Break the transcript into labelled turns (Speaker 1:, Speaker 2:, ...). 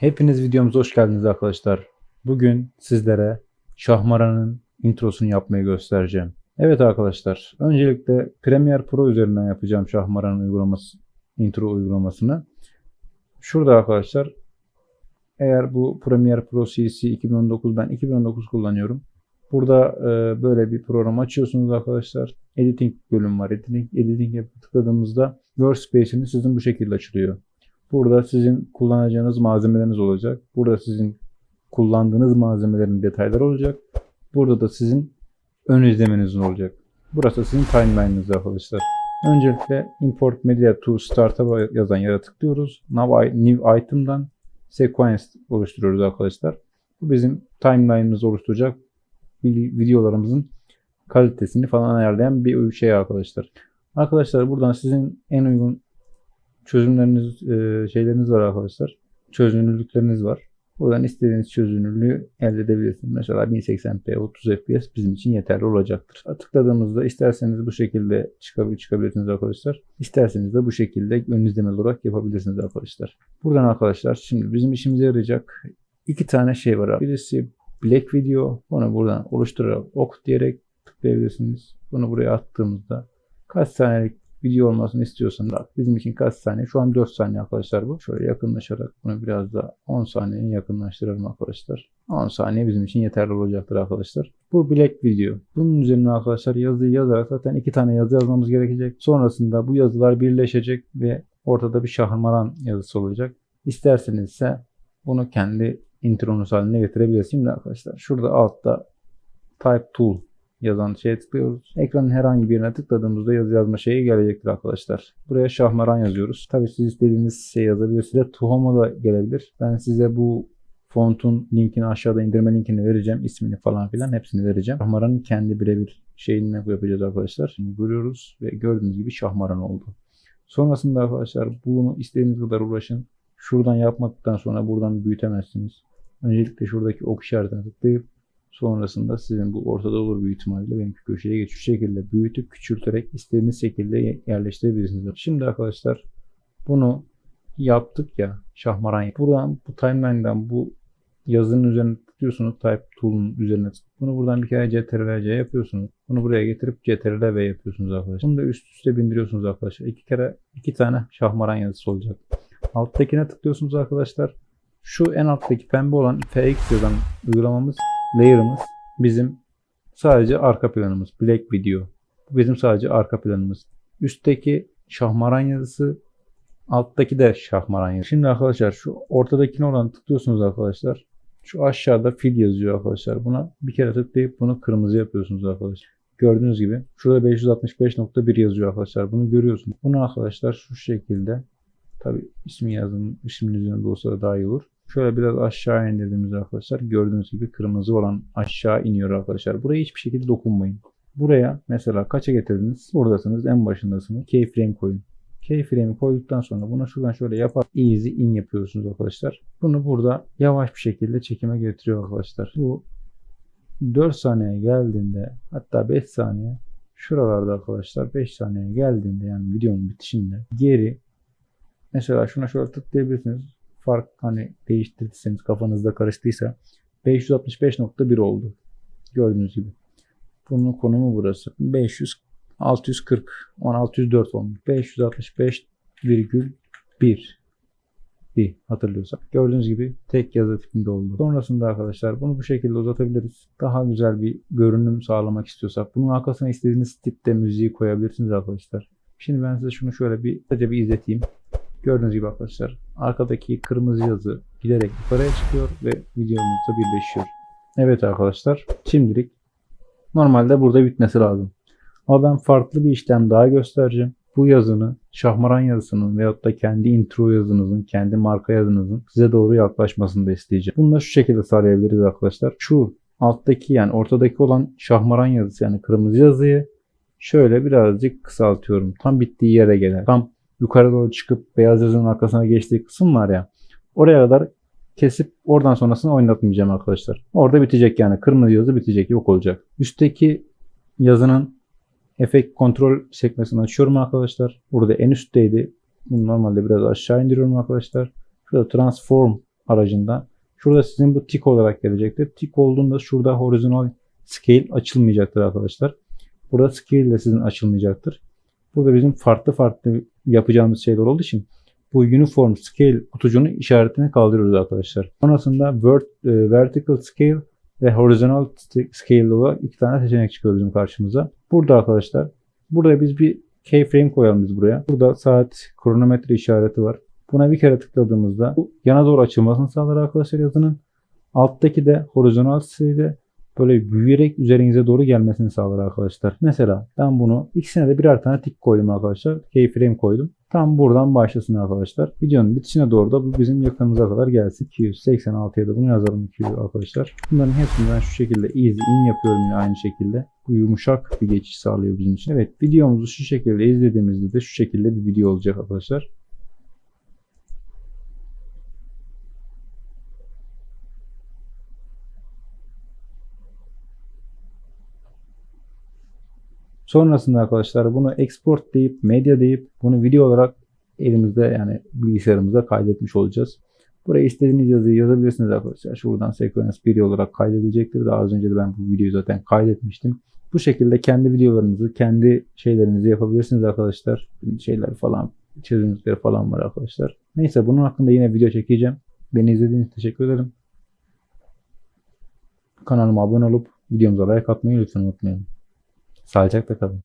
Speaker 1: Hepiniz videomuza hoş geldiniz arkadaşlar. Bugün sizlere Şahmaran'ın introsunu yapmayı göstereceğim. Evet arkadaşlar, öncelikle Premiere Pro üzerinden yapacağım Şahmaran'ın uygulaması, intro uygulamasını. Şurada arkadaşlar, eğer bu Premiere Pro CC 2019 ben 2019 kullanıyorum. Burada e, böyle bir program açıyorsunuz arkadaşlar. Editing bölüm var. Editing, editing'e tıkladığımızda Workspace'iniz sizin bu şekilde açılıyor. Burada sizin kullanacağınız malzemeleriniz olacak. Burada sizin kullandığınız malzemelerin detayları olacak. Burada da sizin ön izlemeniz olacak. Burası sizin timeline'ınız arkadaşlar. Öncelikle import media to start'a yazan yere tıklıyoruz. Now, new item'dan sequence oluşturuyoruz arkadaşlar. Bu bizim timeline'ımızı oluşturacak videolarımızın kalitesini falan ayarlayan bir şey arkadaşlar. Arkadaşlar buradan sizin en uygun çözümleriniz, e, şeyleriniz var arkadaşlar. Çözünürlükleriniz var. Buradan istediğiniz çözünürlüğü elde edebilirsiniz. Mesela 1080p 30 fps bizim için yeterli olacaktır. Tıkladığımızda isterseniz bu şekilde çıkabilir, çıkabilirsiniz arkadaşlar. İsterseniz de bu şekilde ön izleme olarak yapabilirsiniz arkadaşlar. Buradan arkadaşlar şimdi bizim işimize yarayacak iki tane şey var. Birisi Black Video. Bunu buradan oluşturarak ok diyerek tıklayabilirsiniz. Bunu buraya attığımızda kaç saniyelik video olmasını istiyorsanız bizim için kaç saniye? Şu an 4 saniye arkadaşlar bu. Şöyle yakınlaşarak bunu biraz da 10 saniyeye yakınlaştıralım arkadaşlar. 10 saniye bizim için yeterli olacaktır arkadaşlar. Bu Black Video. Bunun üzerine arkadaşlar yazıyı yazarak zaten iki tane yazı yazmamız gerekecek. Sonrasında bu yazılar birleşecek ve ortada bir şahmaran yazısı olacak. İsterseniz ise bunu kendi intronuz haline getirebilirsiniz. Arkadaşlar şurada altta Type Tool yazan şeye tıklıyoruz. Ekranın herhangi birine tıkladığımızda yazı yazma şeyi gelecektir arkadaşlar. Buraya şahmaran yazıyoruz. Tabi siz istediğiniz şey yazabilirsiniz. Size Tuhoma da gelebilir. Ben size bu fontun linkini aşağıda indirme linkini vereceğim. ismini falan filan hepsini vereceğim. Şahmaranın kendi birebir şeyini yapacağız arkadaşlar. Şimdi görüyoruz ve gördüğünüz gibi şahmaran oldu. Sonrasında arkadaşlar bunu istediğiniz kadar uğraşın. Şuradan yapmadıktan sonra buradan büyütemezsiniz. Öncelikle şuradaki ok işaretine tıklayıp sonrasında sizin bu ortada olur büyük ihtimalle benimki köşeye geçiş şekilde büyütüp küçülterek istediğiniz şekilde yerleştirebilirsiniz. Şimdi arkadaşlar bunu yaptık ya şahmaran. Buradan bu timeline'dan bu yazının üzerine tıklıyorsunuz. Type tool'un üzerine Bunu buradan bir kere CTRL-C yapıyorsunuz. Bunu buraya getirip CTRL-V yapıyorsunuz arkadaşlar. Bunu da üst üste bindiriyorsunuz arkadaşlar. İki kere iki tane şahmaran yazısı olacak. Alttakine tıklıyorsunuz arkadaşlar. Şu en alttaki pembe olan FX yazan uygulamamız, layer'ımız bizim sadece arka planımız. Black Video. Bu bizim sadece arka planımız. Üstteki şahmaran yazısı, alttaki de şahmaran yazısı. Şimdi arkadaşlar şu ortadakine olan tıklıyorsunuz arkadaşlar. Şu aşağıda fil yazıyor arkadaşlar. Buna bir kere tıklayıp bunu kırmızı yapıyorsunuz arkadaşlar. Gördüğünüz gibi şurada 565.1 yazıyor arkadaşlar. Bunu görüyorsunuz. Bunu arkadaşlar şu şekilde Tabi ismi yazın, ismin üzerinde olsa da daha iyi olur. Şöyle biraz aşağı indirdiğimizde arkadaşlar gördüğünüz gibi kırmızı olan aşağı iniyor arkadaşlar. Buraya hiçbir şekilde dokunmayın. Buraya mesela kaça getirdiniz? Buradasınız en başındasınız. Keyframe koyun. Keyframe'i koyduktan sonra bunu şuradan şöyle yapar easy in yapıyorsunuz arkadaşlar. Bunu burada yavaş bir şekilde çekime getiriyor arkadaşlar. Bu 4 saniye geldiğinde hatta 5 saniye şuralarda arkadaşlar 5 saniye geldiğinde yani videonun bitişinde geri Mesela şuna şöyle tıklayabilirsiniz. Fark hani değiştirdiyseniz kafanızda karıştıysa 565.1 oldu. Gördüğünüz gibi. Bunun konumu burası. 500 640 1604 olmuş. 565,1 bir hatırlıyorsak. Gördüğünüz gibi tek yazı tipinde oldu. Sonrasında arkadaşlar bunu bu şekilde uzatabiliriz. Daha güzel bir görünüm sağlamak istiyorsak bunun arkasına istediğiniz tipte müziği koyabilirsiniz arkadaşlar. Şimdi ben size şunu şöyle bir sadece bir izleteyim. Gördüğünüz gibi arkadaşlar arkadaki kırmızı yazı giderek yukarıya çıkıyor ve videomuzda birleşiyor. Evet arkadaşlar şimdilik normalde burada bitmesi lazım. Ama ben farklı bir işlem daha göstereceğim. Bu yazını şahmaran yazısının veyahut da kendi intro yazınızın, kendi marka yazınızın size doğru yaklaşmasını da isteyeceğim. Bunu da şu şekilde sağlayabiliriz arkadaşlar. Şu alttaki yani ortadaki olan şahmaran yazısı yani kırmızı yazıyı şöyle birazcık kısaltıyorum. Tam bittiği yere gelen. Tam yukarı doğru çıkıp beyaz yazının arkasına geçtiği kısım var ya. Oraya kadar kesip oradan sonrasını oynatmayacağım arkadaşlar. Orada bitecek yani. Kırmızı yazı bitecek. Yok olacak. Üstteki yazının efekt kontrol sekmesini açıyorum arkadaşlar. Burada en üstteydi. Bunu normalde biraz aşağı indiriyorum arkadaşlar. Şurada transform aracında. Şurada sizin bu tik olarak gelecektir. Tik olduğunda şurada horizontal scale açılmayacaktır arkadaşlar. Burada scale de sizin açılmayacaktır. Burada bizim farklı farklı yapacağımız şeyler olduğu için bu uniform scale kutucuğunun işaretini kaldırıyoruz arkadaşlar. Sonrasında vert, e, vertical scale ve horizontal scale olarak iki tane seçenek çıkıyor bizim karşımıza. Burada arkadaşlar burada biz bir keyframe koyalım biz buraya. Burada saat kronometre işareti var. Buna bir kere tıkladığımızda bu yana doğru açılmasını sağlar arkadaşlar yazının. Alttaki de horizontal scale'de böyle büyüyerek üzerinize doğru gelmesini sağlar arkadaşlar. Mesela ben bunu ikisine de birer tane tik koydum arkadaşlar. Keyframe koydum. Tam buradan başlasın arkadaşlar. Videonun bitişine doğru da bu bizim yakınımıza kadar gelsin. 286'ya da bunu yazalım 200 arkadaşlar. Bunların hepsini ben şu şekilde easy in yapıyorum yine aynı şekilde. Bu yumuşak bir geçiş sağlıyor bizim için. Evet videomuzu şu şekilde izlediğimizde de şu şekilde bir video olacak arkadaşlar. Sonrasında arkadaşlar bunu export deyip medya deyip bunu video olarak elimizde yani bilgisayarımızda kaydetmiş olacağız. Buraya istediğiniz yazıyı yazabilirsiniz arkadaşlar. Şuradan sekans 1 olarak kaydedilecektir. Daha az önce de ben bu videoyu zaten kaydetmiştim. Bu şekilde kendi videolarınızı, kendi şeylerinizi yapabilirsiniz arkadaşlar. Şeyler falan, çözümlükleri falan var arkadaşlar. Neyse bunun hakkında yine video çekeceğim. Beni izlediğiniz için teşekkür ederim. Kanalıma abone olup videomuza like atmayı lütfen unutmayın. Sağlıcakla kalın.